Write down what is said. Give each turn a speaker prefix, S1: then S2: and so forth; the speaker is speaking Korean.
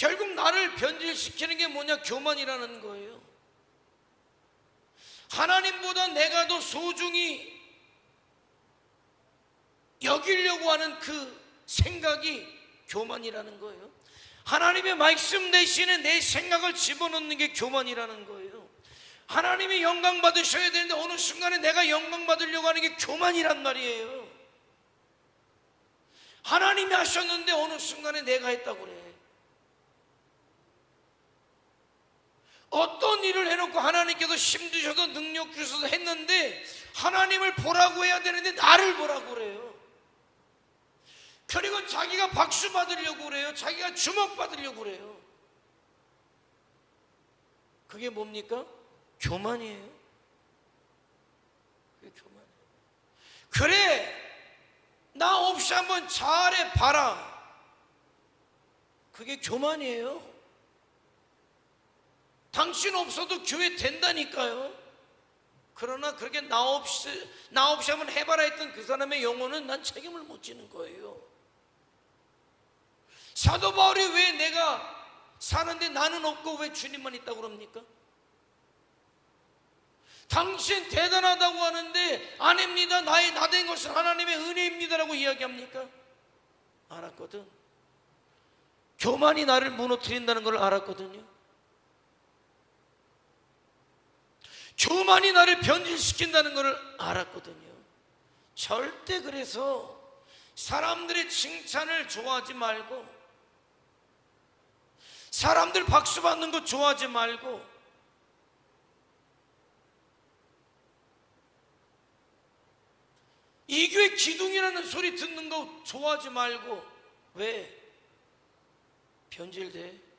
S1: 결국 나를 변질시키는 게 뭐냐? 교만이라는 거예요. 하나님보다 내가 더 소중히 여기려고 하는 그 생각이 교만이라는 거예요. 하나님의 말씀 대신에 내 생각을 집어넣는 게 교만이라는 거예요. 하나님이 영광 받으셔야 되는데 어느 순간에 내가 영광 받으려고 하는 게 교만이란 말이에요. 하나님이 하셨는데 어느 순간에 내가 했다고 그래. 어떤 일을 해놓고 하나님께서 힘주셔서 능력 주셔서 했는데 하나님을 보라고 해야 되는데 나를 보라고 그래요. 그리고 자기가 박수 받으려고 그래요. 자기가 주목 받으려고 그래요. 그게 뭡니까? 교만이에요. 그게 교만이에요. 그래, 나 없이 한번 잘해 봐라. 그게 교만이에요. 당신 없어도 교회 된다니까요. 그러나 그렇게 나 없이 나 없이 한번 해봐라 했던 그 사람의 영혼은 난 책임을 못 지는 거예요. 사도 바울이 왜 내가 사는데 나는 없고 왜 주님만 있다고 그럽니까? 당신 대단하다고 하는데 아닙니다. 나의 나된 것은 하나님의 은혜입니다라고 이야기합니까? 알았거든. 교만이 나를 무너뜨린다는 걸 알았거든요. 교만이 나를 변질시킨다는 것을 알았거든요. 절대 그래서 사람들의 칭찬을 좋아하지 말고 사람들 박수 받는 거 좋아하지 말고 이 교회 기둥이라는 소리 듣는 거 좋아하지 말고 왜 변질돼?